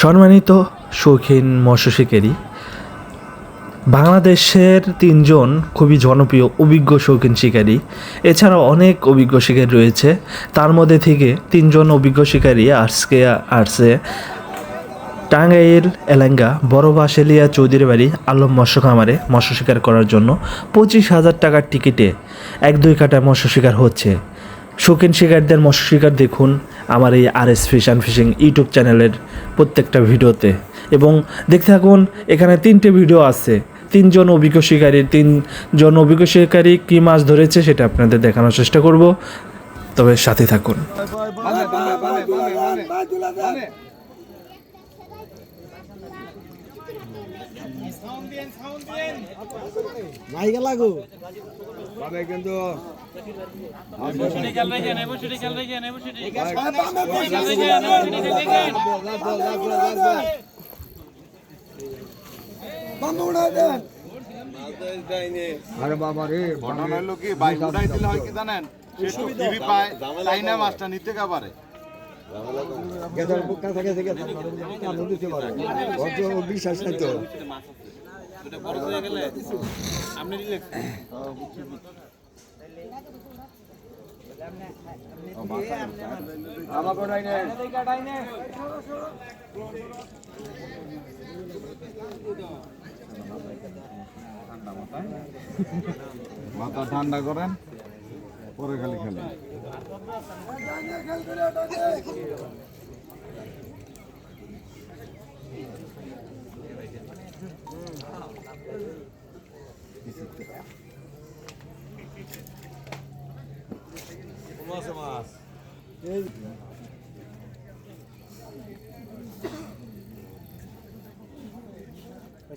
সম্মানিত শৌখিন মৎস্য শিকারী বাংলাদেশের তিনজন খুবই জনপ্রিয় অভিজ্ঞ শৌখিন শিকারী, এছাড়াও অনেক অভিজ্ঞ শিকারী রয়েছে। তার মধ্যে থেকে তিনজন অভিজ্ঞ শিকারী আজকে আসছে টাঙ্গাইল, এলাঙ্গা, বড় বাসেলিয়া চৌধুরী বাড়ি, আলম মৎস্য খামারে মৎস্য শিকার করার জন্য পঁচিশ হাজার টাকার টিকিটে এক দুই কাটা মৎস্য শিকার হচ্ছে। শৌখিন শিকারদের মৎস্য শিকার দেখুন আমার এই R S fish and fishing YouTube চ্যানেলের প্রত্যেকটা ভিডিওতে। এবং দেখতে থাকুন, এখানে তিনটে ভিডিও আছে। তিনজন অভিজ্ঞ শিকারী, তিনজন অভিজ্ঞ শিকারী কী মাছ ধরেছে সেটা আপনাদের দেখানোর চেষ্টা করব। তবে সাথে থাকুন। লাগো। মানে কিন্তু আরে বাবা রে ঘটনা হলো কি? বাইক উঠাই দিলে হয় কি জানেন? সে একটু ফ্রি পায় তাই না মাছটা নিতে কা পারে গেদার কাছে গেছে গেছে কারণ দিতে পারে। বিশ্বাস নাই তো। আমাকে মাথা ঠান্ডা করেন পরে খালি খেলেন।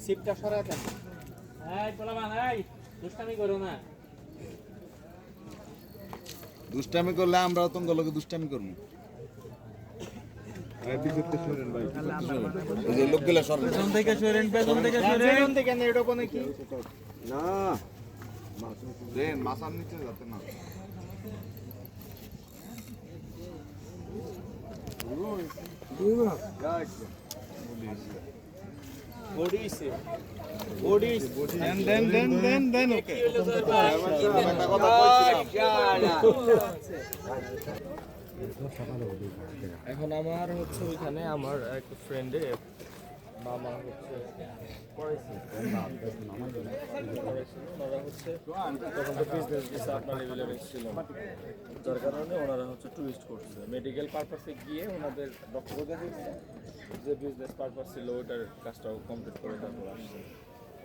সিপটা সরাই দেন। এই পোলাবান এই দুষ্টামি করো না। দুষ্টামি করলে আমরাও তোমার লোকে দুষ্টামি করব ওই যে লোকগুলা সরেন। পেছন থেকে সরেন পেছন থেকে সরেন থেকে এটা কোনে কি না দেন দেন দেন দেন দেন ওকে কথা এখন আমার হচ্ছে ওইখানে আমার এক ফ্রেন্ডে মামা হচ্ছে ওনারা হচ্ছে তখন বিজনেস ভিসা আপনার এভেলেবেল। যার কারণে ওনারা হচ্ছে টুরিস্ট করছে। মেডিকেল পারপাসে গিয়ে ওনাদের ডক্টর দিচ্ছে যে বিজনেস পারপাস ছিল ওইটার কাজটাও কমপ্লিট করে তারপর আসছে।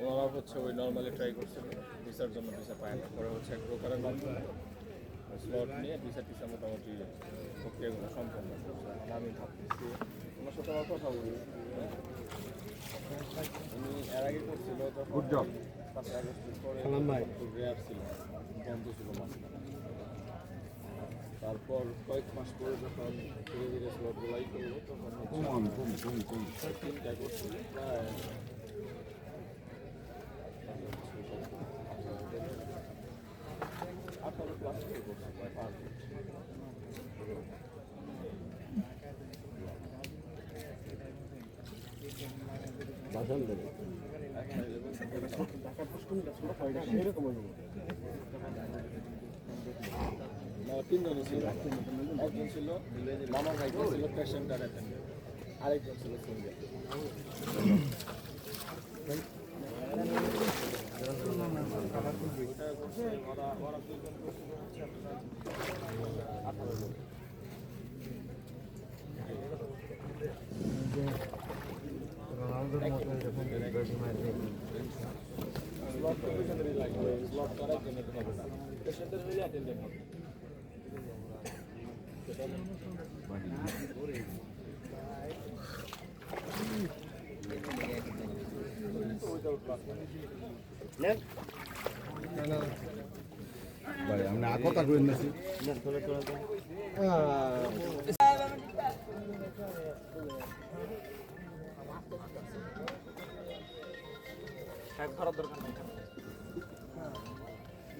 ওনারা হচ্ছে ওই নর্মালি ট্রাই করছিল ভিসার জন্য ভিসা পায় না। পরে হচ্ছে এক ব্রোকারের মাধ্যমে স্লট নিয়ে ভিসা টিসা মোটামুটি প্রক্রিয়াগুলো সম্পন্ন করছে। আমি ভাবতেছি তোমার সাথে আমার কথা বলি। উনি এর আগে করছিল গুড জব পাঁচ আগস্টের পরে একটু ছিল বন্ধ ছিল মাঝখানে তারপর কয়েক মাস পরে যখন ধীরে ধীরে স্লটগুলাই করল তখন তিনটা করছিল প্রায় আঠারো প্লাস করছে প্রায় পাঁচ বছর। না, তিনজনই ছিল একজন ছিল মামার ভাই ছিল পেশেন্ট আর আরেকজন ছিল তো পেশেন্টেরই লাগবে স্লট তো আরেকজনের হবে না পেশেন্টের হইলে অ্যাটেন্ডেন্ট হবে ভাই আমি আর কথা কই নাছি এক ধরার দরকার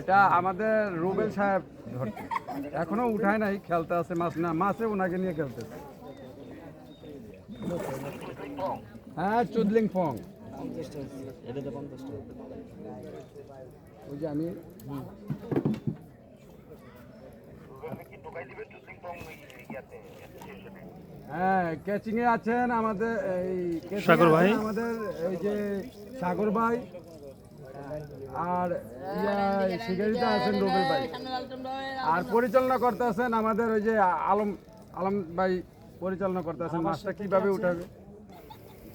এটা আমাদের রুবেল সাহেব ধরছে। এখনও উঠায় নাই, খেলতে আছে মাছ। না, মাছে ওনাকে নিয়ে খেলতে হ্যাঁ চুদলিং ফং। ওই যে আমি হ্যাঁ ক্যাচিং এ আছেন আমাদের এই সাগর ভাই। আমাদের এই যে সাগর ভাই। আর ইয়া শিকারিতে আছেন রবিল ভাই। আর পরিচালনা করতে আছেন আমাদের ওই যে আলম আলম ভাই পরিচালনা করতে আছেন। মাছটা কীভাবে উঠাবে?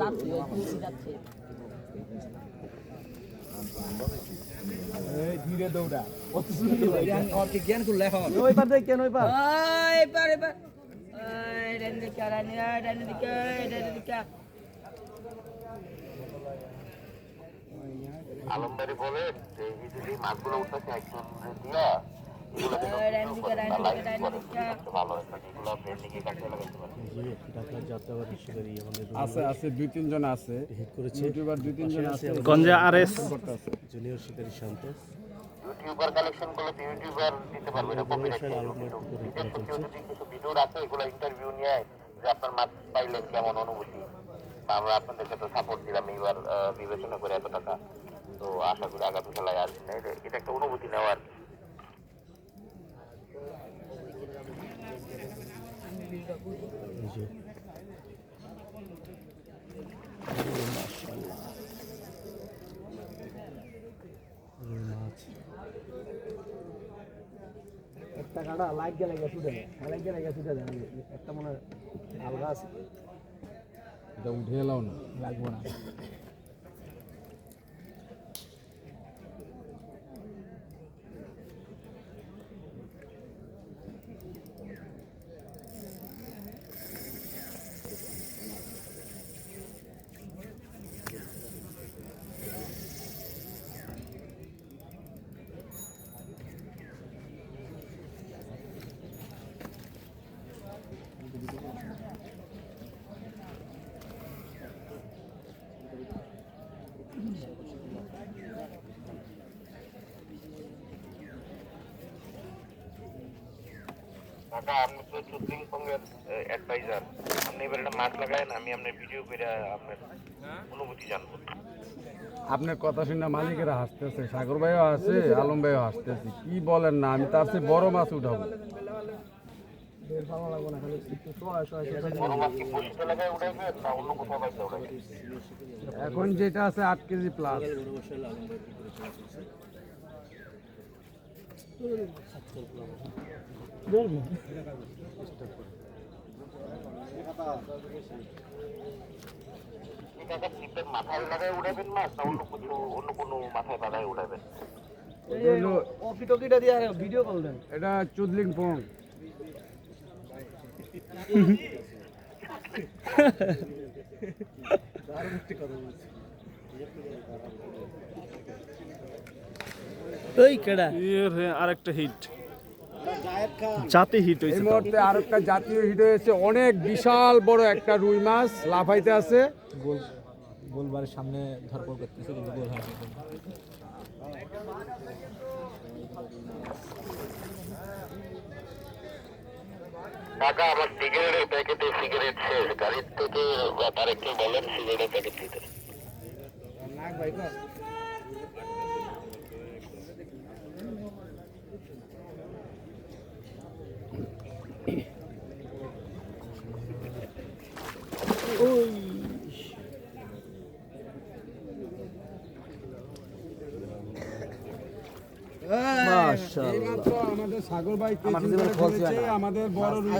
যাচ্ছে ওই কুচি যাচ্ছে। ওই পার এবার ওই ডান দিকে রানি ডান দিকে ডান দিকে আলমদারি বলে যে ইজিলি মাছগুলো উঠতেছে একজন দিয়া এগুলো ওই ডান দিকে ডান দিকে ডান দিকে ভালো একটা যেগুলো ব্র্যান্ডিং এ কাজে লাগাতে পারে। আছে আছে দুই তিনজন আছে। ইউটিউবার দুই তিনজন আছে গঞ্জা আর এস করতেছে ইউটিউবার কালেকশন করলে তো ইউটিউবার দিতে পারবে এটা কপিরাইট নিজস্ব কেউ যদি কিছু ভিডিও রাখে এগুলো ইন্টারভিউ নিয়ে যে আপনার মাছ পাইলেন কেমন অনুভূতি? আমরা আপনাদেরকে তো সাপোর্ট দিলাম এবার আহ, বিবেচনা করে এত টাকা। তো আশা করি আগামী খেলায় আসবেন না। এটা- এটা একটা অনুভূতি নেওয়ার একটা কাটা লাইট গেলে গেছে উঠে লাইট গেলে গেছে উঠে একটা মনে হয় আলগা আছে। এটা উঠে এলাও না। লাগবো না। কাকা আপনি তো চুদ্দিং সঙ্গের অ্যাডভাইজার আপনি এবার একটা মাছ লাগায়েন আমি আপনার ভিডিও করে আপনার অনুভূতি জানব। আপনার কথা শুনে মালিকেরা হাসতেছে সাগর ভাইও হাসে আলম ভাইও হাসতেছে। কি বলেন না আমি তার চেয়ে বড় মাছ উঠাবো। না লাগায় না এখন যেটা আছে আট কেজি প্লাস মাথায় লাগায় মাছ না অন্য কিছু অন্য কোনো মাথায় বাঁধায় উঠাবেন অফি টকিটা দিয়ে ভিডিও কল এটা চুদলিং পং ওই কেডা? আরেকটা হিট জাতে হিট এই মুহূর্তে আর একটা জাতীয় হিট হয়েছে। অনেক বিশাল বড় একটা রুই মাছ লাফাইতে আছে। গোলবারের সামনে ধরপড় করতেছে কিন্তু গোল হয় কাকা আমার সিগারেটের প্যাকেটে সিগারেট শেষ। গাড়ির থেকে তার একটু বলেন সিগারেটের প্যাকেট দিতে। আমাদের সাগর ভাই আমাদের বড় রুই